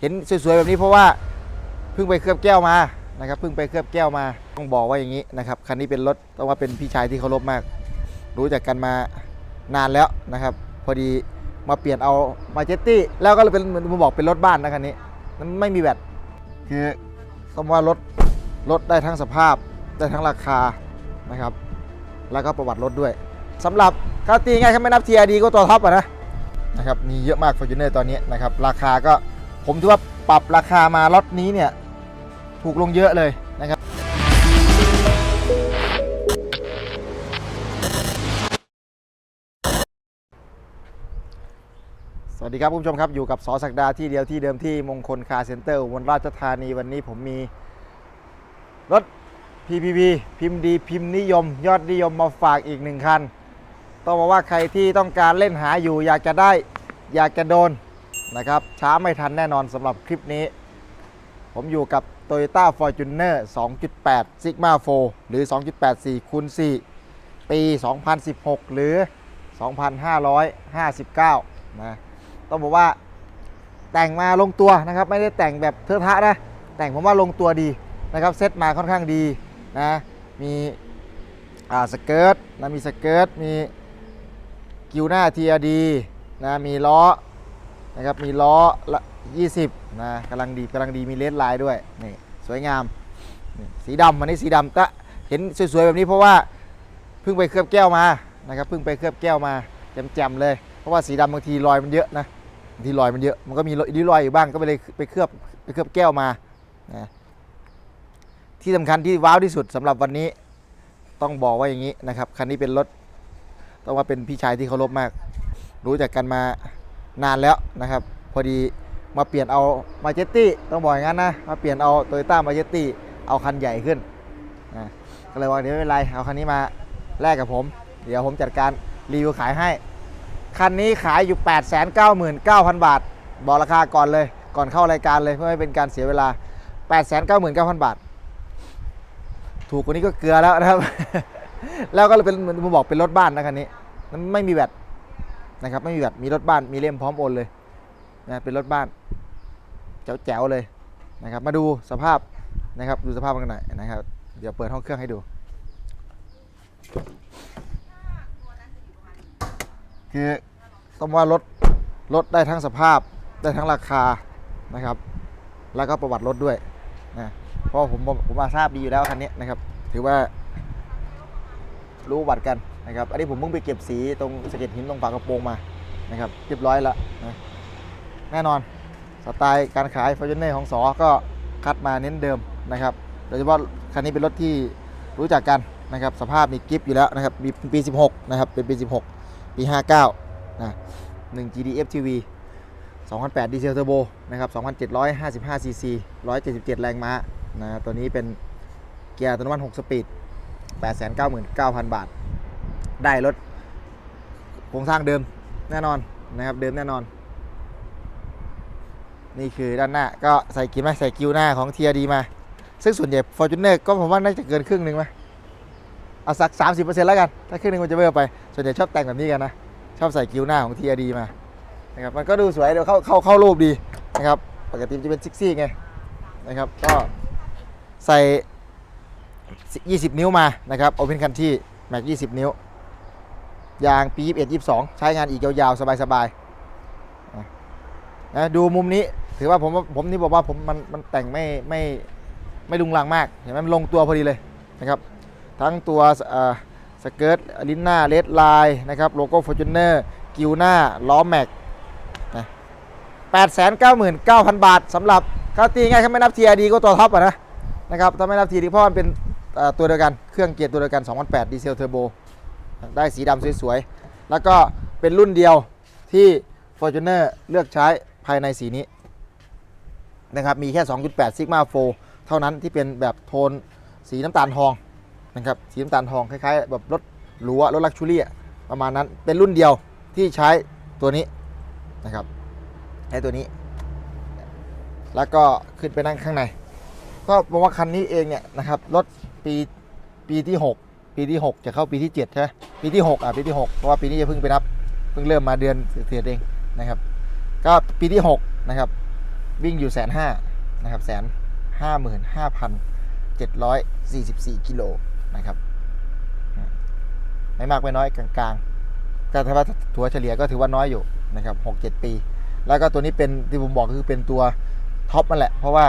เห็นสวยๆแบบนี้เพราะว่าเพิ่งไปเคลือบแก้วมานะครับเพิ่งไปเคลือบแก้วมาต้องบอกว่าอย่างนี้นะครับคันนี้เป็นรถต้องว่าเป็นพี่ชายที่เคารพมาก รู้จักกันมานานแล้วนะครับ พอดีมาเปลี่ยนเอามาเจตตี้แล้วก็เลยเป็นมาบอกเป็นรถบ้านนะคันนี้มันไม่มีแบตคือต้องว่ารถรถได้ทั้งสภาพได้ทั้งราคานะครับ แล้วก็ประวัติรถด้วยสำหรับถ้าตีง่ายถ้าไม่นับ TRD ก็ตัวท็อปอะนะนะครับมีเยอะมาก Fortuner ตอนนี้นะครับราคาก็ ผมถือว่าปรับราคามารถนี้เนี่ย ถูกลงเยอะเลยนะครับ สวัสดีครับคุณผู้ชมครับ อยู่กับสอศักดาที่เดียวที่เดิมที่มงคลคาร์เซ็นเตอร์อุบนราชธานีวันนี้ผมมีรถ PPP พิมพ์ดีพิมพ์นิยม ยอดนิยมมาฝากอีกหนึ่งคัน ต้องบอกว่าใครที่ต้องการเล่นหาอยู่อยากจะได้อยากจะโดน นะครับ ช้าไม่ทันแน่นอนสำหรับคลิปนี้ ผมอยู่กับ Toyota Fortuner 2.8 Sigma 4 หรือ 2.84คูณ4ปี 2016 หรือ 2559 นะ ต้องบอกว่าแต่งมาลงตัวนะครับ ไม่ได้แต่งแบบเทอะทะนะ แต่งผมว่าลงตัวดีนะครับ เซตมาค่อนข้างดีนะ มีสเกิร์ตนะ มีสเกิร์ต มีกิวหน้า TRD นะ มีล้อ นะครับมีล้อละ20นะกำลังดีกำลังดีมีเลสไลน์ด้วยนี่สวยงามสีดำวันนี้สีดำตะเห็นสวยๆแบบนี้เพราะว่าเพิ่งไปเคลือบแก้วมานะครับเพิ่งไปเคลือบแก้วมาแจ่มๆเลย เพราะว่าสีดำบางทีรอยมันเยอะนะบางทีรอยมันเยอะมันก็มีริ้วรอยอยู่บ้างก็ไปเลยไปเคลือบไปเคลือบแก้วมานะที่สำคัญที่ว้าวที่สุดสำหรับวันนี้ต้องบอกว่าอย่างนี้นะครับคันนี้เป็นรถต้องว่าเป็นพี่ชายที่เคารพมาก รู้จักกันมา นานแล้วนะครับ พอดีมาเปลี่ยนเอามาเจตตี้ต้องบอกอย่างนั้นนะมาเปลี่ยนเอาโตโยต้ามาเจตตี้เอาคันใหญ่ขึ้นนะก็เลยว่าเดี๋ยวไม่เป็นไรเอาคันนี้มาแลกกับผม เดี๋ยวผมจัดการรีวิวขายให้ คันนี้ขายอยู่ 899,000 บาท บอกราคาก่อนเลยก่อนเข้ารายการเลยเพื่อไม่เป็นการเสียเวลา 899,000 บาท ถูกกว่านี้ก็เกลือแล้วนะครับ แล้วก็เป็นผมบอกเป็นรถบ้านนะคันนี้มันไม่มีแบต นะครับไม่มีแบตมีรถบ้านมีเล่มพร้อมโอนเลยนะเป็นรถบ้านแจ๋วๆเลยนะครับ มาดูสภาพนะครับดูสภาพกันหน่อยนะครับ เดี๋ยวเปิดห้องเครื่องให้ดู คือต้องว่ารถรถได้ทั้งสภาพได้ทั้งราคานะครับ แล้วก็ประวัติรถด้วยนะเพราะผมผมผมมาทราบดีอยู่แล้วคันนี้นะครับ ถือว่ารู้ประวัติกัน นะครับอันนี้ผมเพิ่งไปเก็บสีตรงสะเก็ดหินตรงฝากระโปรงมานะครับเรียบร้อยแล้วนะแน่นอนสไตล์การขายฟอร์จูเนอร์ของสอก็คัดมาเน้นเดิมนะครับโดยเฉพาะคันนี้เป็นรถที่รู้จักกันนะครับสภาพมีกิฟต์อยู่แล้วนะครับมีปี 16 นะครับ เป็นปี 16 ปี 59 นะ 1 GDF TV 2008 ดีเซลเทอร์โบนะครับ2,755ซีซี177 แรงม้านะตัวนี้เป็นเกียร์อัตโนมัติ 6 สปีด 899,000 บาท ได้รถโครงสร้างเดิมแน่นอนนะครับเดิมแน่นอน นี่คือด้านหน้าก็ใส่กิมไหมใส่กิวหน้าของ TRD มา ซึ่งส่วนใหญ่ Fortuner ก็ผมว่าน่าจะเกินครึ่งหนึ่งไหมเอาสัก 30%แล้วกัน ถ้าครึ่งหนึงมันจะเบอร์ไป ส่วนใหญ่ชอบแต่งแบบนี้กันนะ ชอบใส่กิวหน้าของ TRD มานะครับมันก็ดูสวยเดี๋ยวเข้าเข้าเข้ารูปดีนะครับปกติจะเป็นซิกซี่ไงนะครับก็ใส่ 20 นิ้วมานะครับ Open Country Max 20 นิ้ว ยางปี 21 22 ใช้งานอีกยาวๆ สบายๆนะดูมุมนี้ถือว่าผมผมนี่บอกว่าผมมันมันแต่งไม่ไม่ไม่ลุงลังมากเห็นไหมมันลงตัวพอดีเลยนะครับทั้งตัวสเกิร์ตลิ้นหน้าเลดไลน์นะครับโลโก้ฟอร์จูเนอร์กิวหน้าล้อแม็กนะ899,000บาทสำหรับถ้าตีง่ายถ้าไม่นับ TRD ก็ตัวท็อปอะนะนะครับถ้าไม่นับ TRD เพราะมันเป็นตัวเดียวกันเครื่องเกียร์ตัวเดียวกัน 2008 ดีเซลเทอร์โบ ได้สีดำสวยๆ แล้วก็เป็นรุ่นเดียวที่ Fortuner เลือกใช้ภายในสีนี้นะครับมีแค่ 2.8 Sigma 4เท่านั้นที่เป็นแบบโทนสีน้ำตาลทองนะครับสีน้ำตาลทองคล้ายๆ แบบรถหรูอะรถลักชูรี่อะประมาณนั้นเป็นรุ่นเดียวที่ใช้ตัวนี้นะครับใช้ตัวนี้ แล้วก็ขึ้นไปนั่งข้างใน ก็บอกว่าคันนี้เองเนี่ยนะครับรถปีปีที่ 6 ปีที่ 6 จะเข้าปีที่7ใช่ไหมปีที่ 6 อะปีที่ 6 เพราะว่าปีนี้จะเพิ่งไปนับ เพิ่งเริ่มมาเดือนเศษๆเองนะครับ ก็ปีที่ 6 นะครับ วิ่งอยู่แสนห้านะครับแสนห้าหมื่นห้าพันเจ็ดร้อยสี่สิบสี่กิโลนะครับ ไม่มากไม่น้อยกลางๆแต่ถ้าว่าถัวเฉลี่ยก็ถือว่าน้อยอยู่นะครับหกเจ็ดปี แล้วก็ตัวนี้เป็นที่ผมบอกคือเป็นตัวท็อปนั่นแหละ เพราะว่า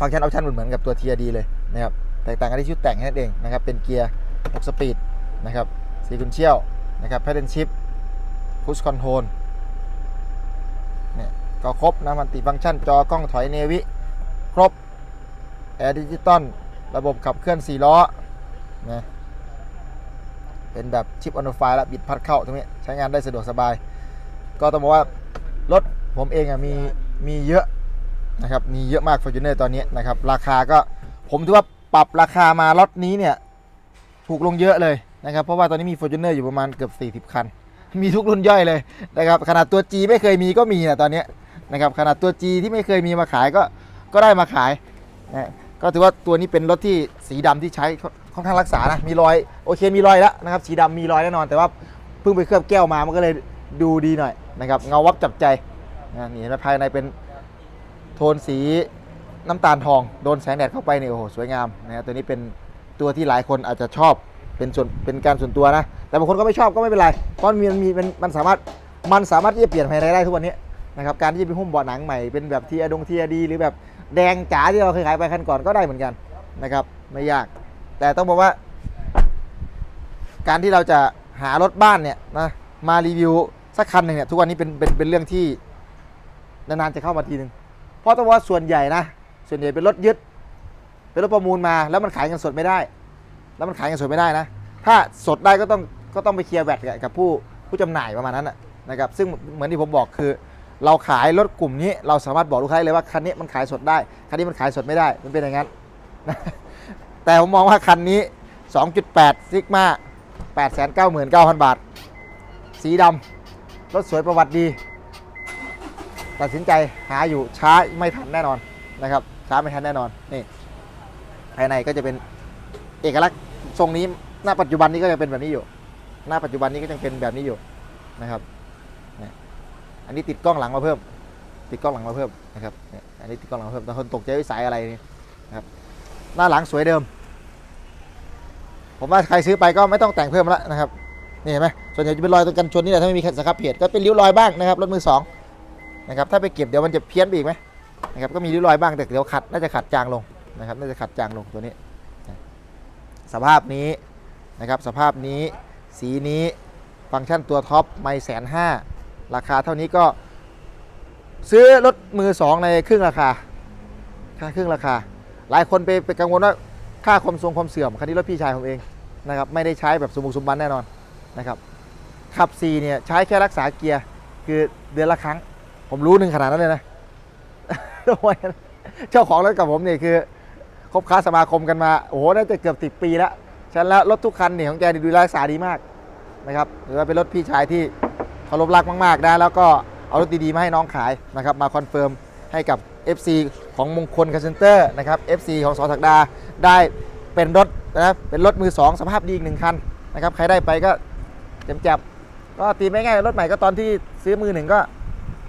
ฟังก์ชันออปชั่นเหมือนกับตัว TRD เลยนะครับ แตกต่างกันที่ชุดแต่งแค่นั้นเองนะครับเป็นเกียร์6สปีดนะครับซีคุนเชียลนะครับแพดเดิลชิพพุชคอนโทรลเนี่ยก็ครบนะมันติฟังก์ชันจอกล้องถอยเนวิครบแอร์ดิจิตอลระบบขับเคลื่อน 4 ล้อนะเป็นแบบชิปออนไฟแล้วบิดพัดเข้าตรงนี้ใช้งานได้สะดวกสบาย ก็ต้องบอกว่ารถผมเองอะมีมีเยอะนะครับมีเยอะมาก Fortuner ตอนนี้นะครับราคาก็ผมถือว่า ปรับราคามารถนี้เนี่ยถูกลงเยอะเลยนะครับ เพราะว่าตอนนี้มี Fortuner อยู่ประมาณเกือบ40 คัน มีทุกรุ่นย่อยเลยนะครับขนาดตัว G ไม่เคยมีก็มีนะตอนนี้นะครับขนาดตัว G ที่ไม่เคยมีมาขายก็ก็ได้มาขายนะก็ถือว่าตัวนี้เป็นรถที่สีดำที่ใช้ค่อนข้างรักษานะมีรอยโอเคมีรอยแล้วนะครับสีดำมีรอยแน่นอน แต่ว่าเพิ่งไปเคลือบแก้วมามันก็เลยดูดีหน่อยนะครับเงาวับจับใจนะนี่ภายในเป็นโทนสี น้ำตาลทองโดนแสงแดดเข้าไปเนี่ยโอ้โหสวยงามนะตัวนี้เป็นตัวที่หลายคนอาจจะชอบเป็นส่วนเป็นการส่วนตัวนะ แต่บางคนก็ไม่ชอบก็ไม่เป็นไรเพราะมันมีมันมีมันสามารถมันสามารถที่จะเปลี่ยนภายในได้ทุกวันนี้นะครับการที่จะไปหุ้มเบาะหนังใหม่เป็นแบบเทีอดงเทีอดี หรือแบบแดงจ๋าที่เราเคยขายไปคันก่อนก็ได้เหมือนกันนะครับไม่ยาก แต่ต้องบอกว่า การที่เราจะหารถบ้านเนี่ยนะมารีวิวสักคันหนึ่งเนี่ยทุกวันนี้เป็นเป็นเป็นเรื่องที่นานๆจะเข้ามาทีหนึ่งเพราะต้องว่าส่วนใหญ่นะ ส่วนใหญ่เป็นรถยึด เป็นรถประมูลมา แล้วมันขายเงินสดไม่ได้ แล้วมันขายเงินสดไม่ได้นะ ถ้าสดได้ก็ต้องก็ต้องไปเคลียร์แวดกับผู้ผู้จำหน่ายประมาณนั้นนะครับ ซึ่งเหมือนที่ผมบอกคือ เราขายรถกลุ่มนี้ เราสามารถบอกลูกค้าได้เลยว่าคันนี้มันขายสดได้ คันนี้มันขายสดไม่ได้ มันเป็นอย่างนั้น แต่ผมมองว่าคันนี้ 2.8ซิกมา899,000 บาท สีดำรถสวยประวัติดี ตัดสินใจหาอยู่ช้าไม่ทันแน่นอนนะครับ ช้าไม่ทันแน่นอนนี่ภายในก็จะเป็นเอกลักษณ์ทรงนี้หน้าปัจจุบันนี้ก็จะเป็นแบบนี้อยู่ หน้าปัจจุบันนี้ก็ยังเป็นแบบนี้อยู่นะครับนี่อันนี้ติดกล้องหลังมาเพิ่ม ติดกล้องหลังมาเพิ่มนะครับนี่อันนี้ติดกล้องหลังมาเพิ่มแต่คนตกใจว่าสายอะไรนี่นะครับหน้าหลังสวยเดิม ผมว่าใครซื้อไปก็ไม่ต้องแต่งเพิ่มแล้วนะครับนี่เห็นไหมส่วนใหญ่จะเป็นรอยตรงกันชนนี่แหละถ้าไม่มีสครับเพจก็เป็นริ้วรอยบ้างนะครับรถมือสองนะครับถ้าไปเก็บเดี๋ยวมันจะเพี้ยนไปอีกไหม นะครับก็มีริ้วรอยบ้างแต่เดี๋ยวขัดน่าจะขัดจางลงนะครับน่าจะขัดจางลงตัวนี้ สภาพนี้นะครับสภาพนี้สีนี้ฟังก์ชันตัวท็อปไม่แสนห้าราคาเท่านี้ก็ซื้อรถมือสองในครึ่งราคาค่าครึ่งราคา หลายคนไปไปกังวลว่าค่าความทรงความเสื่อมคันนี้รถพี่ชายผมเองนะครับไม่ได้ใช้แบบสมบุกสมบันแน่นอนนะครับขับ4เนี่ยใช้แค่รักษาเกียร์คือเดือนละครั้ง ผมรู้หนึ่งขนาดนั้นเลยนะ ทำไมเจ้าของรถกับผมนี่คือคบค้าสมาคมกันมาโอ้โหน่าจะเกือบสิปีแล้วฉันแล้วรถทุกคันเนี่ยของแกดูแลรักษาดีมากนะครับหรือว่าเป็นรถพี่ชายที่เคารพรักมากๆนะแล้วก็เอารถดีๆมาให้น้องขายนะครับมาคอนเฟิร์มให้กับ FC ของมงคลคาเซนเตอร์นะครับ FC ของสอศักดาได้เป็นรถนะเป็นรถมือ 2 สภาพดีอีกหนึ่งคันนะครับใครได้ไปก็เต็มจับก็ตีไม่ง่ายรถใหม่ก็ตอนที่ซื้อมือหนึ่งก็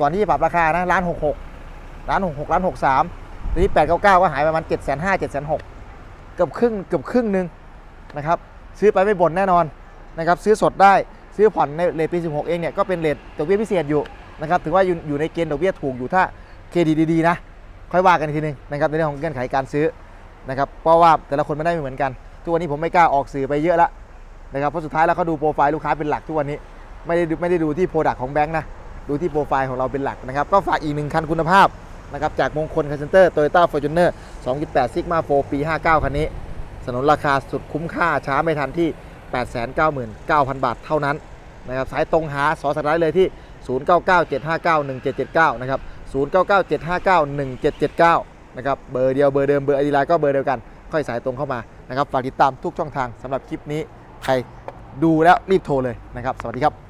ก่อนที่จะปรับราคานะล้านหกหก ล้านหกหกล้านหกสามทีนี้899ก็หายประมาณ7 5 0 0 0 7 6 0 0เจ็ดแสนหกเกือบครึ่งเกือบครึ่งหนึ่งนะครับซื้อไปไม่บ่นแน่นอนนะครับซื้อสดได้ซื้อผ่อนในเลทปี 16 เองเนี่ยก็เป็นเลทดอกเบี้ยพิเศษอยู่นะครับถือว่าอยู่ในเกณฑ์ดอกเบี้ยถูกอยู่ถ้าเครดิตดีๆนะค่อยว่ากันทีหนึงนะครับในเรื่องของเงื่อนไขการซื้อนะครับเพราะว่าแต่ละคนไม่ได้เหมือนกันทุกวันนี้ผมไม่กล้าออกสื่อไปเยอะละนะครับเพราะสุดท้ายแล้วเขาดูโปรไฟล์ลูกค้าเป็นหลักทุกวันนี้ไม่ได้ไม่ได้ดูที่โปรดักของแบงค์นะดูที่โปรไฟล์ของเราเป็นหลักนะครับก็ฝากอีกหนึ่งคันคุณภาพ นะครับจากมงคลคาเซนเตอร์โตโยต้าฟอร์จูเนอร์2.8ซิกมา4ปี 59 คันนี้ สนนราคาสุดคุ้มค่าช้าไม่ทันที่ 899,000 บาทเท่านั้นนะครับสายตรงหาสอสัตว์ร้ายเลยที่ 0997591779 นะครับ 0997591779 นะครับ เบอร์เดียวเบอร์เดิมเบอร์อดีไลน์ก็เบอร์เดียวกัน ค่อยสายตรงเข้ามานะครับฝากติดตามทุกช่องทางสำหรับคลิปนี้ใครดูแล้วรีบโทรเลยนะครับ สวัสดีครับ